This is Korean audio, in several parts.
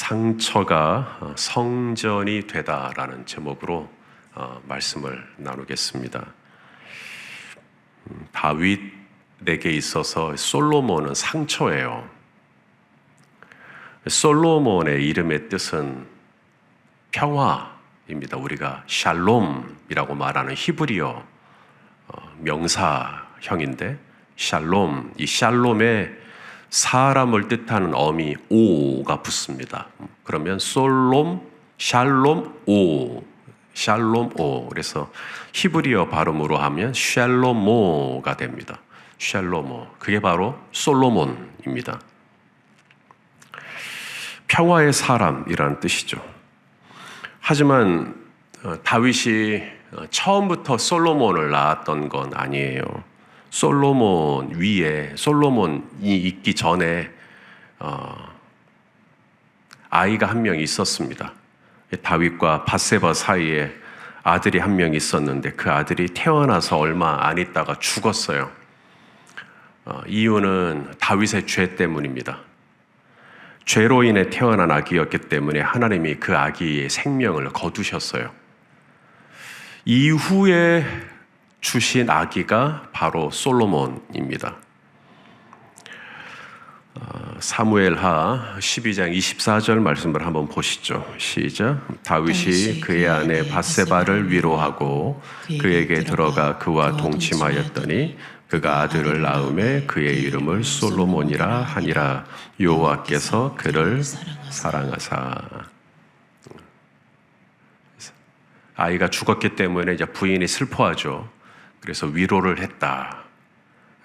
상처가 어, 성전이 되다라는 제목으로 어, 말씀을 나누겠습니다. 음, 다윗에게 있어서 솔로몬은 상처예요. 솔로몬의 이름의 뜻은 평화입니다. 우리가 샬롬이라고 말하는 히브리어 어, 명사형인데 샬롬, 이 샬롬에 사람을 뜻하는 어미 오가 붙습니다. 그러면 솔롬, 샬롬, 오, 샬롬 오. 그래서 히브리어 발음으로 하면 샬로모가 됩니다. 샬로모. 그게 바로 솔로몬입니다. 평화의 사람이라는 뜻이죠. 하지만 어, 다윗이 어, 처음부터 솔로몬을 낳았던 건 아니에요. 솔로몬 위에 솔로몬이 있기 전에 어, 아이가 한 명 있었습니다. 다윗과 바세바 사이에 아들이 한 명 있었는데 그 아들이 태어나서 얼마 안 있다가 죽었어요. 어, 이유는 다윗의 죄 때문입니다. 죄로 인해 태어난 아기였기 때문에 하나님이 그 아기의 생명을 거두셨어요. 이후에 주신 아기가 바로 솔로몬입니다. 어, 사무엘하 12장 24절 말씀을 한번 보시죠. 시작. 다윗이 그의 아내 바세바를 위로하고 그에게 들어가 그와 동침하였더니 그가 아들을 낳음에 그의 이름을 솔로몬이라 하니라 여호와께서 그를 사랑하사 아이가 죽었기 때문에 이제 부인이 슬퍼하죠. 그래서 위로를 했다.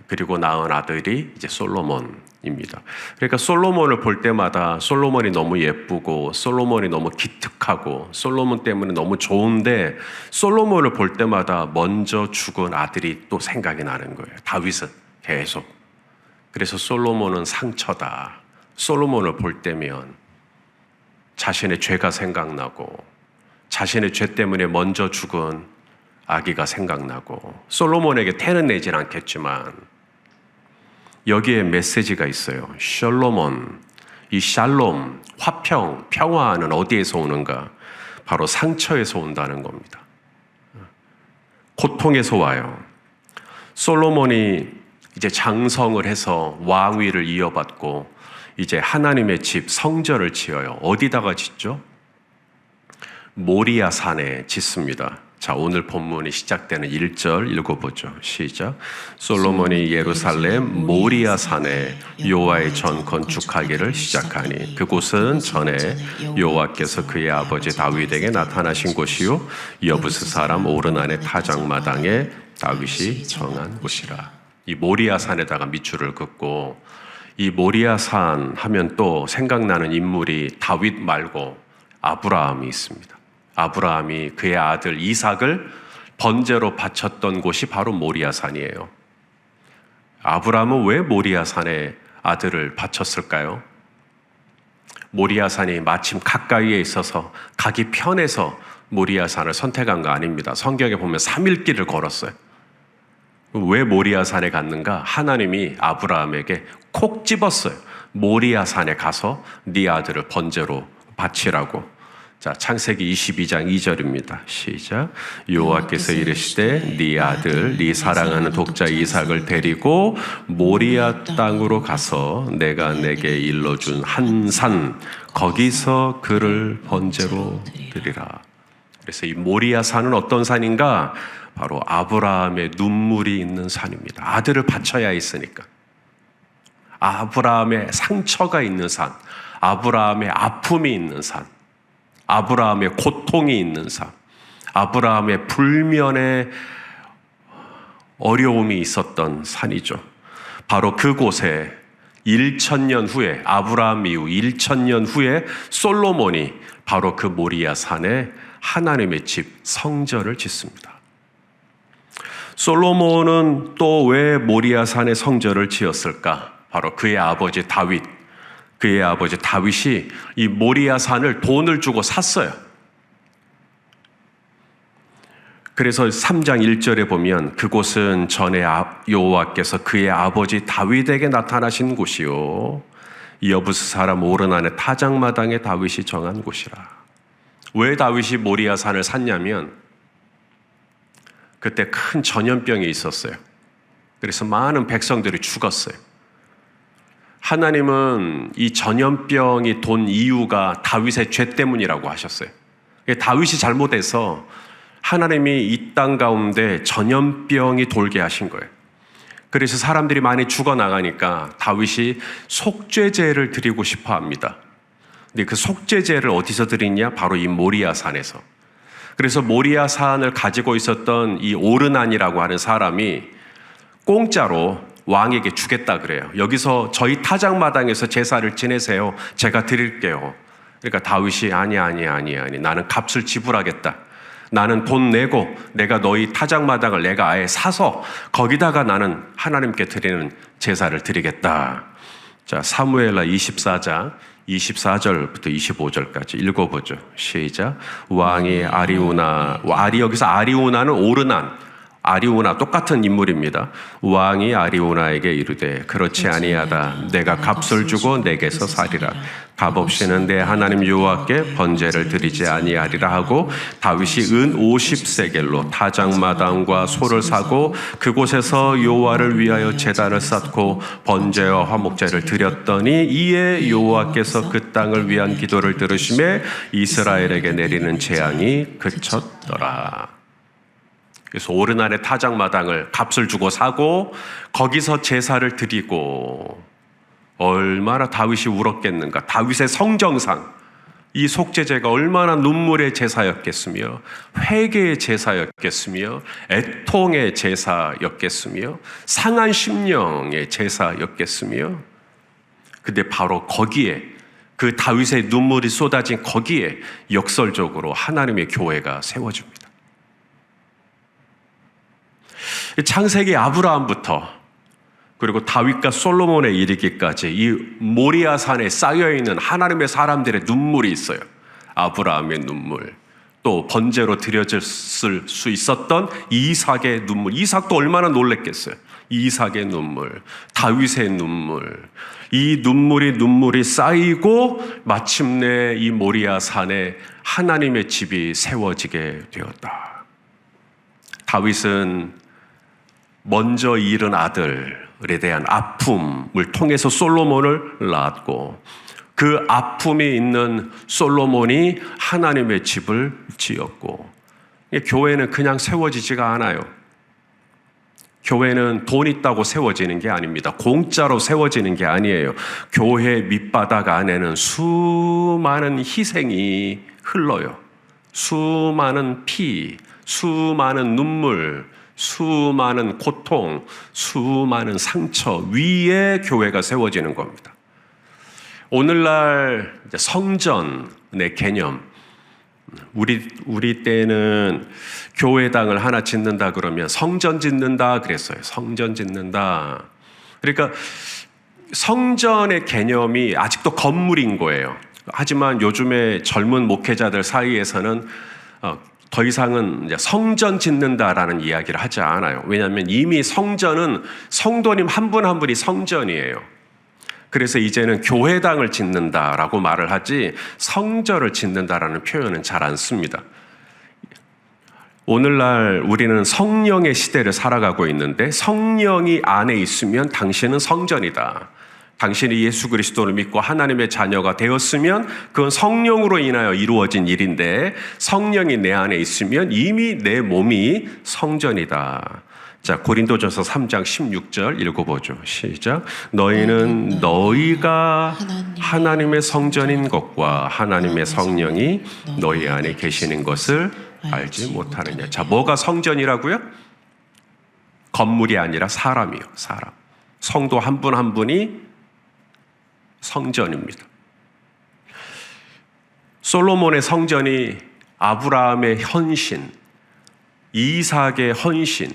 그리고 낳은 아들이 이제 솔로몬입니다. 그러니까 솔로몬을 볼 때마다 솔로몬이 너무 예쁘고 솔로몬이 너무 기특하고 솔로몬 때문에 너무 좋은데 솔로몬을 볼 때마다 먼저 죽은 아들이 또 생각이 나는 거예요. 다윗은 계속. 그래서 솔로몬은 상처다. 솔로몬을 볼 때면 자신의 죄가 생각나고 자신의 죄 때문에 먼저 죽은 아기가 생각나고 솔로몬에게 태는 내진 않겠지만 여기에 메시지가 있어요. 셜로몬, 이 샬롬, 화평, 평화는 어디에서 오는가? 바로 상처에서 온다는 겁니다. 고통에서 와요. 솔로몬이 이제 장성을 해서 왕위를 이어받고 이제 하나님의 집 성전을 지어요. 어디다가 짓죠? 모리아 산에 짓습니다. 자, 오늘 본문이 시작되는 1절 읽어보죠. 시작. 솔로몬이 예루살렘 모리아 산에 여호와의 전 건축하기를 시작하니 그곳은 전에 여호와께서 그의 아버지 다윗에게 나타나신 곳이요 여부스 사람 오르난의 타작 마당에 다윗이 정한 곳이라. 이 모리아 산에다가 밑줄을 긋고 이 모리아 산 하면 또 생각나는 인물이 다윗 말고 아브라함이 있습니다. 아브라함이 그의 아들 이삭을 번제로 바쳤던 곳이 바로 모리아산이에요. 아브라함은 왜 모리아산에 아들을 바쳤을까요? 모리아산이 마침 가까이에 있어서 가기 편해서 모리아산을 선택한 거 아닙니다. 성경에 보면 3일 길을 걸었어요. 왜 모리아산에 갔는가? 하나님이 아브라함에게 콕 집었어요. 모리아산에 가서 네 아들을 번제로 바치라고. 자, 창세기 22장 2절입니다. 시작. 여호와께서 이르시되 네 아들 네 사랑하는 독자 이삭을 데리고 모리아 땅으로 가서 내가 내게 일러 준 한 산 거기서 그를 번제로 드리라. 그래서 이 모리아 산은 어떤 산인가? 바로 아브라함의 눈물이 있는 산입니다. 아들을 바쳐야 했으니까. 아브라함의 상처가 있는 산, 아브라함의 아픔이 있는 산. 아브라함의 고통이 있는 삶, 아브라함의 불면의 어려움이 있었던 산이죠. 바로 그곳에 1천년 후에 아브라함 이후 1천년 후에 솔로몬이 바로 그 모리아 산에 하나님의 집 성전을 짓습니다. 솔로몬은 또 왜 모리아 산에 성전을 지었을까? 바로 그의 아버지 다윗 그의 아버지 다윗이 이 모리아 산을 돈을 주고 샀어요. 그래서 3장 1절에 보면 그곳은 전에 아, 여호와께서 그의 아버지 다윗에게 나타나신 곳이요 여부스 사람 오르난의 타작마당에 다윗이 정한 곳이라. 왜 다윗이 모리아 산을 샀냐면 그때 큰 전염병이 있었어요. 그래서 많은 백성들이 죽었어요. 하나님은 이 전염병이 돈 이유가 다윗의 죄 때문이라고 하셨어요. 다윗이 잘못해서 하나님이 이 땅 가운데 전염병이 돌게 하신 거예요. 그래서 사람들이 많이 죽어나가니까 다윗이 속죄제를 드리고 싶어 합니다. 근데 그 속죄제를 어디서 드리냐? 바로 이 모리아 산에서. 그래서 모리아 산을 가지고 있었던 이 오르난이라고 하는 사람이 공짜로 왕에게 주겠다 그래요. 여기서 저희 타작 마당에서 제사를 지내세요. 제가 드릴게요. 그러니까 다윗이 아니 아니 아니 아니 나는 값을 지불하겠다. 나는 돈 내고 내가 너희 타작 마당을 내가 아예 사서 거기다가 나는 하나님께 드리는 제사를 드리겠다. 자, 사무엘라 24장 24절부터 25절까지 읽어보죠. 시작. 왕이 아리우나, 아리 여기서 아리우나는 오르난, 아리우나 똑같은 인물입니다. 왕이 아리우나에게 이르되 그렇지 아니하다. 내가 값을 주고 내게서 살이라. 값 없이는 내 하나님 여호와께 번제를 드리지 아니하리라 하고 다윗이 은 50세겔로 타작마당과 소를 사고 그곳에서 여호와를 위하여 제단을 쌓고 번제와 화목제를 드렸더니 이에 여호와께서 그 땅을 위한 기도를 들으심에 이스라엘에게 내리는 재앙이 그쳤더라. 그래서 오르날의 타작마당을 값을 주고 사고 거기서 제사를 드리고 얼마나 다윗이 울었겠는가. 다윗의 성정상 이 속죄제가 얼마나 눈물의 제사였겠으며 회개의 제사였겠으며 애통의 제사였겠으며 상한 심령의 제사였겠으며 근데 바로 거기에 그 다윗의 눈물이 쏟아진 거기에 역설적으로 하나님의 교회가 세워집니다. 창세기 아브라함부터 그리고 다윗과 솔로몬에 이르기까지 이 모리아 산에 쌓여 있는 하나님의 사람들의 눈물이 있어요. 아브라함의 눈물, 또 번제로 드려질 수 있었던 이삭의 눈물. 이삭도 얼마나 놀랬겠어요. 이삭의 눈물, 다윗의 눈물. 이 눈물이 눈물이 쌓이고 마침내 이 모리아 산에 하나님의 집이 세워지게 되었다. 다윗은 먼저 잃은 아들에 대한 아픔을 통해서 솔로몬을 낳았고 그 아픔이 있는 솔로몬이 하나님의 집을 지었고 교회는 그냥 세워지지가 않아요. 교회는 돈 있다고 세워지는 게 아닙니다. 공짜로 세워지는 게 아니에요. 교회 밑바닥 안에는 수많은 희생이 흘러요. 수많은 피, 수많은 눈물, 수많은 고통, 수많은 상처 위에 교회가 세워지는 겁니다. 오늘날 성전의 개념, 우리 우리 때는 교회당을 하나 짓는다 그러면 성전 짓는다 그랬어요. 성전 짓는다. 그러니까 성전의 개념이 아직도 건물인 거예요. 하지만 요즘에 젊은 목회자들 사이에서는 어, 더 이상은 성전 짓는다라는 이야기를 하지 않아요. 왜냐하면 이미 성전은 성도님 한 분 한 분이 성전이에요. 그래서 이제는 교회당을 짓는다라고 말을 하지 성전을 짓는다라는 표현은 잘 안 씁니다. 오늘날 우리는 성령의 시대를 살아가고 있는데 성령이 안에 있으면 당신은 성전이다. 당신이 예수 그리스도를 믿고 하나님의 자녀가 되었으면 그건 성령으로 인하여 이루어진 일인데 성령이 내 안에 있으면 이미 내 몸이 성전이다. 자, 고린도전서 3장 16절 읽어보죠. 시작. 너희는 너희가 하나님의 성전인 것과 하나님의 성령이 너희 안에 계시는 것을 알지 못하느냐. 자, 뭐가 성전이라고요? 건물이 아니라 사람이요. 사람. 성도 한 분한 분이 성전입니다. 솔로몬의 성전이 아브라함의 헌신, 이삭의 헌신,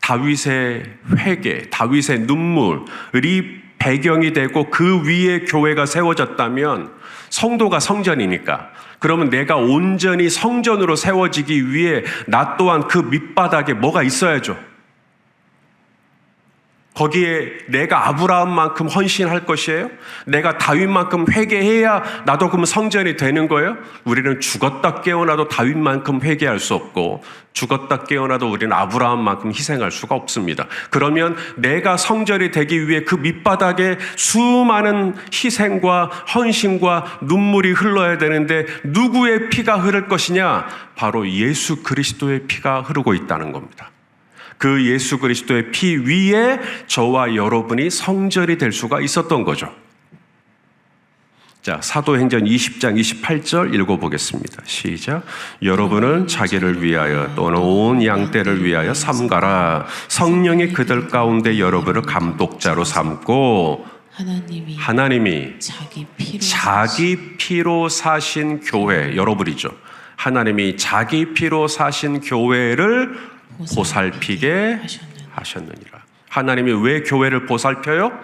다윗의 회개, 다윗의 눈물이 배경이 되고 그 위에 교회가 세워졌다면 성도가 성전이니까 그러면 내가 온전히 성전으로 세워지기 위해 나 또한 그 밑바닥에 뭐가 있어야죠. 거기에 내가 아브라함만큼 헌신할 것이에요? 내가 다윗만큼 회개해야 나도 그럼 성전이 되는 거예요? 우리는 죽었다 깨어나도 다윗만큼 회개할 수 없고 죽었다 깨어나도 우리는 아브라함만큼 희생할 수가 없습니다. 그러면 내가 성전이 되기 위해 그 밑바닥에 수많은 희생과 헌신과 눈물이 흘러야 되는데 누구의 피가 흐를 것이냐? 바로 예수 그리스도의 피가 흐르고 있다는 겁니다. 그 예수 그리스도의 피 위에 저와 여러분이 성전이 될 수가 있었던 거죠. 자, 사도행전 20장 28절 읽어보겠습니다. 시작. 여러분은 자기를 위하여 또는 온 양떼를 위하여 삼가라. 성령이 그들 가운데 여러분을 감독자로 삼고 하나님이 하나님이 자기 피로 자기 피로 사신 교회, 여러분이죠. 하나님이 자기 피로 사신 교회를 보살피게 하셨느니라. 하나님이 왜 교회를 보살펴요?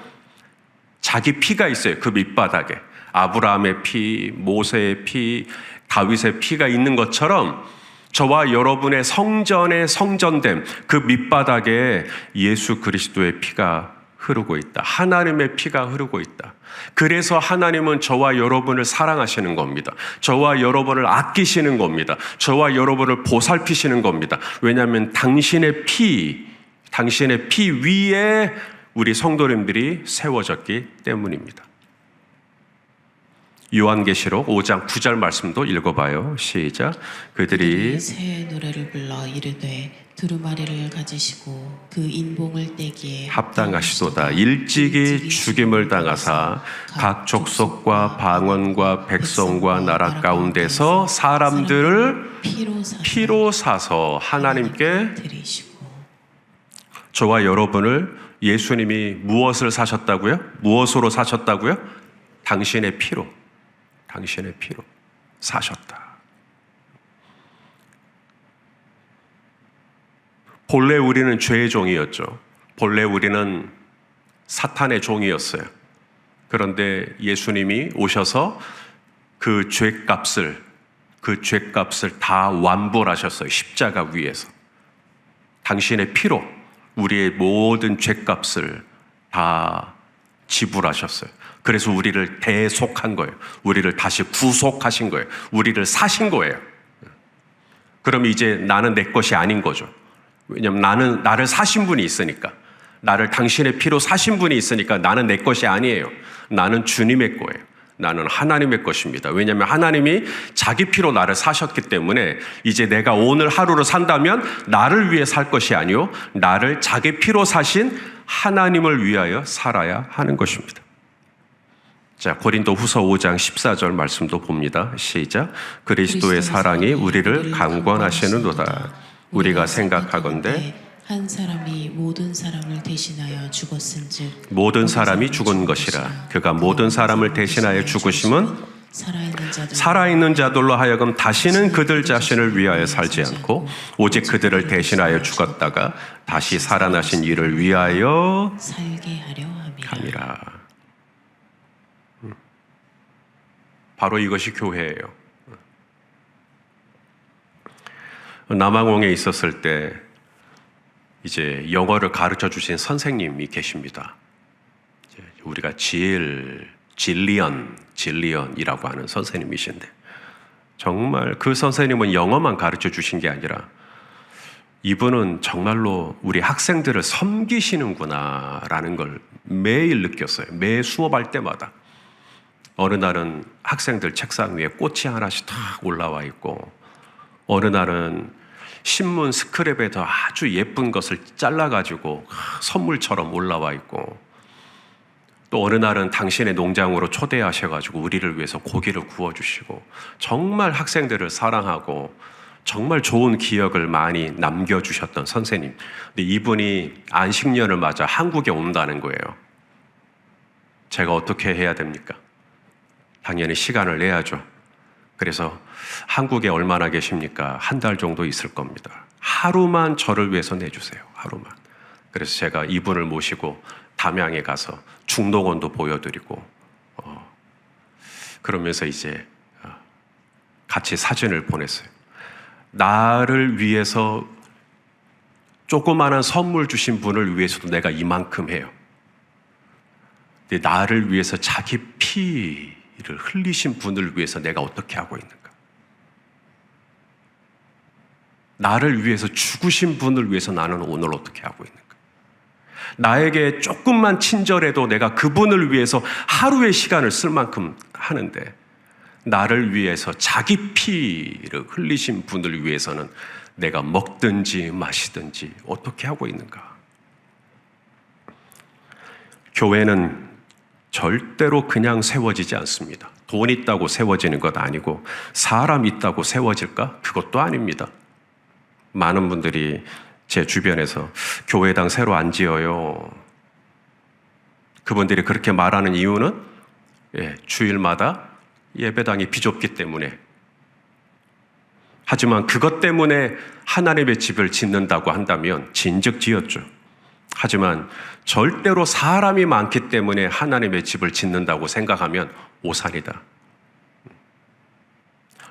자기 피가 있어요. 그 밑바닥에. 아브라함의 피, 모세의 피, 다윗의 피가 있는 것처럼 저와 여러분의 성전의 성전됨, 그 밑바닥에 예수 그리스도의 피가 흐르고 있다. 하나님의 피가 흐르고 있다. 그래서 하나님은 저와 여러분을 사랑하시는 겁니다. 저와 여러분을 아끼시는 겁니다. 저와 여러분을 보살피시는 겁니다. 왜냐하면 당신의 피, 당신의 피 위에 우리 성도님들이 세워졌기 때문입니다. 요한계시록 5장 9절 말씀도 읽어봐요. 시작. 그들이 새 노래를 불러 이르되 두루마리를 가지시고 그 인봉을 떼기에 합당하시도다. 일찍이 죽임을 당하사 각 족속과 방언과 백성과 나라 가운데서 사람들을 피로 사 사서 하나님께 저와 여러분을 예수님이 무엇을 사셨다고요? 무엇으로 사셨다고요? 당신의 피로. 당신의 피로 사셨다. 본래 우리는 죄의 종이었죠. 본래 우리는 사탄의 종이었어요. 그런데 예수님이 오셔서 그 죄값을 그 죄값을 다 완불하셨어요. 십자가 위에서. 당신의 피로 우리의 모든 죄값을 다 지불하셨어요. 그래서 우리를 대속한 거예요. 우리를 다시 구속하신 거예요. 우리를 사신 거예요. 그럼 이제 나는 내 것이 아닌 거죠. 왜냐면 나는 나를 사신 분이 있으니까. 나를 당신의 피로 사신 분이 있으니까 나는 내 것이 아니에요. 나는 주님의 거예요. 나는 하나님의 것입니다. 왜냐하면 하나님이 자기 피로 나를 사셨기 때문에 이제 내가 오늘 하루를 산다면 나를 위해 살 것이 아니요 나를 자기 피로 사신 하나님을 위하여 살아야 하는 것입니다. 자, 고린도 후서 5장 14절 말씀도 봅니다. 시작. 그리스도의 사랑이 우리를 강권하시는도다. 우리가 생각하건대 한 사람이 모든 사람을 대신하여 죽었은즉 모든 사람이 죽은 것이라. 그가 모든 사람을 대신하여 죽으심은 살아있는 자들 살아있는 자들로 하여금 다시는 그들 자신을 위하여 살지 않고 오직 그들을 대신하여 죽었다가 다시 살아나신 이를 위하여 살게 하려 함이라. 함이라. 음. 바로 이것이 교회예요. 남아공에 있었을 때 이제 영어를 가르쳐 주신 선생님이 계십니다. 우리가 질 질리언 질리언이라고 하는 선생님이신데 정말 그 선생님은 영어만 가르쳐 주신 게 아니라 이분은 정말로 우리 학생들을 섬기시는구나라는 걸 매일 느꼈어요. 매 수업할 때마다. 어느 날은 학생들 책상 위에 꽃이 하나씩 탁 올라와 있고, 어느 날은 신문 스크랩에도 아주 예쁜 것을 잘라가지고 선물처럼 올라와 있고, 또 어느 날은 당신의 농장으로 초대하셔가지고 우리를 위해서 고기를 구워주시고, 정말 학생들을 사랑하고, 정말 좋은 기억을 많이 남겨주셨던 선생님. 근데 이분이 안식년을 맞아 한국에 온다는 거예요. 제가 어떻게 해야 됩니까? 당연히 시간을 내야죠. 그래서 한국에 얼마나 계십니까? 한 달 정도 있을 겁니다. 하루만 저를 위해서 내주세요. 하루만. 그래서 제가 이분을 모시고 담양에 가서 중동원도 보여드리고, 어, 그러면서 이제 어, 같이 사진을 보냈어요. 나를 위해서 조그마한 선물 주신 분을 위해서도 내가 이만큼 해요. 근데 나를 위해서 자기 피 를 흘리신 분을 위해서 내가 어떻게 하고 있는가? 나를 위해서 죽으신 분을 위해서 나는 오늘 어떻게 하고 있는가? 나에게 조금만 친절해도 내가 그분을 위해서 하루의 시간을 쓸 만큼 하는데 나를 위해서 자기 피를 흘리신 분을 위해서는 내가 먹든지 마시든지 어떻게 하고 있는가? 교회는 절대로 그냥 세워지지 않습니다. 돈 있다고 세워지는 것 아니고 사람 있다고 세워질까? 그것도 아닙니다. 많은 분들이 제 주변에서 교회당 새로 안 지어요. 그분들이 그렇게 말하는 이유는 예, 주일마다 예배당이 비좁기 때문에 하지만 그것 때문에 하나님의 집을 짓는다고 한다면 진즉 지었죠. 하지만 절대로 사람이 많기 때문에 하나님의 집을 짓는다고 생각하면 오산이다.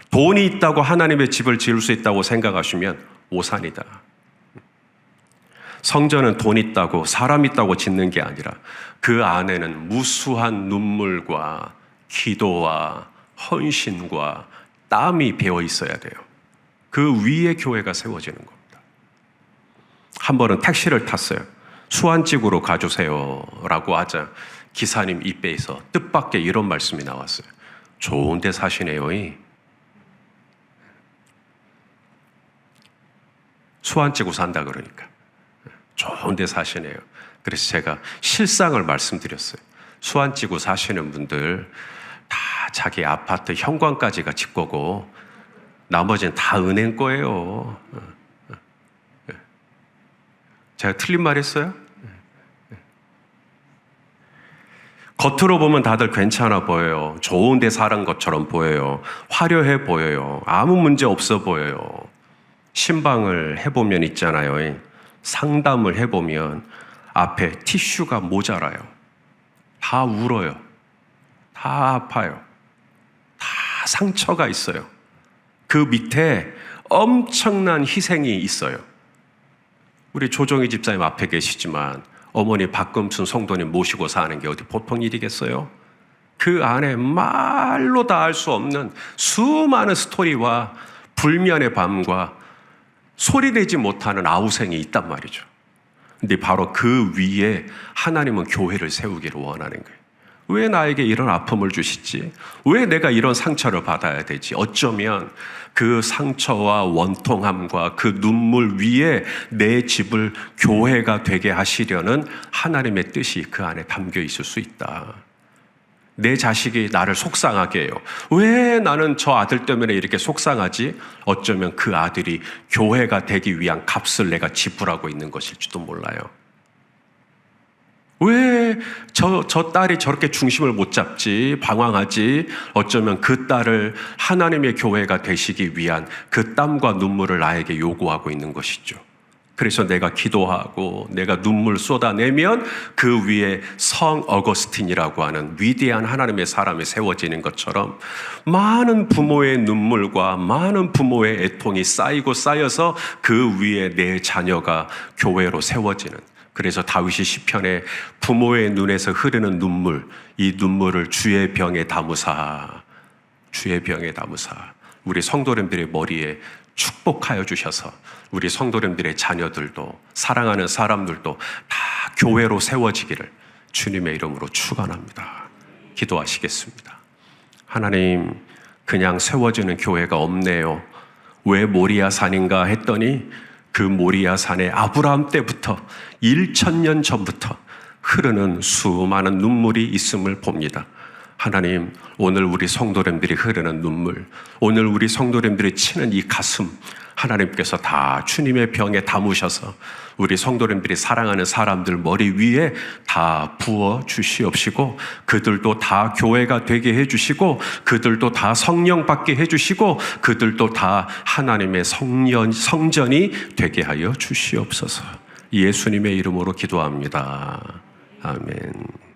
돈이 있다고 하나님의 집을 지을 수 있다고 생각하시면 오산이다. 성전은 돈 있다고 사람 있다고 짓는 게 아니라 그 안에는 무수한 눈물과 기도와 헌신과 땀이 배어 있어야 돼요. 그 위에 교회가 세워지는 겁니다. 한 번은 택시를 탔어요. 수안집으로 가주세요. 라고 하자 기사님 입에서 뜻밖의 이런 말씀이 나왔어요. 좋은 데 사시네요. 이. 수안찌고 산다 그러니까. 좋은 데 사시네요. 그래서 제가 실상을 말씀드렸어요. 수안찌고 사시는 분들 다 자기 아파트 현관까지가 집 거고 나머지는 다 은행 거예요. 제가 틀린 말 했어요? 겉으로 보면 다들 괜찮아 보여요. 좋은 데 사는 것처럼 보여요. 화려해 보여요. 아무 문제 없어 보여요. 신방을 해보면 있잖아요. 상담을 해보면 앞에 티슈가 모자라요. 다 울어요. 다 아파요. 다 상처가 있어요. 그 밑에 엄청난 희생이 있어요. 우리 조정희 집사님 앞에 계시지만 어머니 박금순 성도님 모시고 사는 게 어디 보통 일이겠어요? 그 안에 말로 다할수 없는 수많은 스토리와 불면의 밤과 소리내지 못하는 아우성이 있단 말이죠. 근데 바로 그 위에 하나님은 교회를 세우기를 원하는 거예요. 왜 나에게 이런 아픔을 주시지? 왜 내가 이런 상처를 받아야 되지? 어쩌면 그 상처와 원통함과 그 눈물 위에 내 집을 교회가 되게 하시려는 하나님의 뜻이 그 안에 담겨 있을 수 있다. 내 자식이 나를 속상하게 해요. 왜 나는 저 아들 때문에 이렇게 속상하지? 어쩌면 그 아들이 교회가 되기 위한 값을 내가 지불하고 있는 것일지도 몰라요. 왜 저, 저 딸이 저렇게 중심을 못 잡지, 방황하지? 어쩌면 그 딸을 하나님의 교회가 되시기 위한 그 땀과 눈물을 나에게 요구하고 있는 것이죠. 그래서 내가 기도하고 내가 눈물 쏟아내면 그 위에 성 어거스틴이라고 하는 위대한 하나님의 사람이 세워지는 것처럼 많은 부모의 눈물과 많은 부모의 애통이 쌓이고 쌓여서 그 위에 내 자녀가 교회로 세워지는 그래서 다윗이 시편에 부모의 눈에서 흐르는 눈물 이 눈물을 주의 병에 담으사 주의 병에 담으사 우리 성도님들의 머리에 축복하여 주셔서 우리 성도님들의 자녀들도 사랑하는 사람들도 다 교회로 세워지기를 주님의 이름으로 축원합니다. 기도하시겠습니다. 하나님 그냥 세워지는 교회가 없네요. 왜 모리아 산인가 했더니 그 모리아 산에 아브라함 때부터 1천년 전부터 흐르는 수많은 눈물이 있음을 봅니다. 하나님, 오늘 우리 성도님들이 흐르는 눈물, 오늘 우리 성도님들이 치는 이 가슴, 하나님께서 다 주님의 병에 담으셔서 우리 성도님들이 사랑하는 사람들 머리 위에 다 부어 주시옵시고 그들도 다 교회가 되게 해 주시고 그들도 다 성령 받게 해 주시고 그들도 다 하나님의 성년 성전이 되게 하여 주시옵소서. 예수님의 이름으로 기도합니다. 아멘.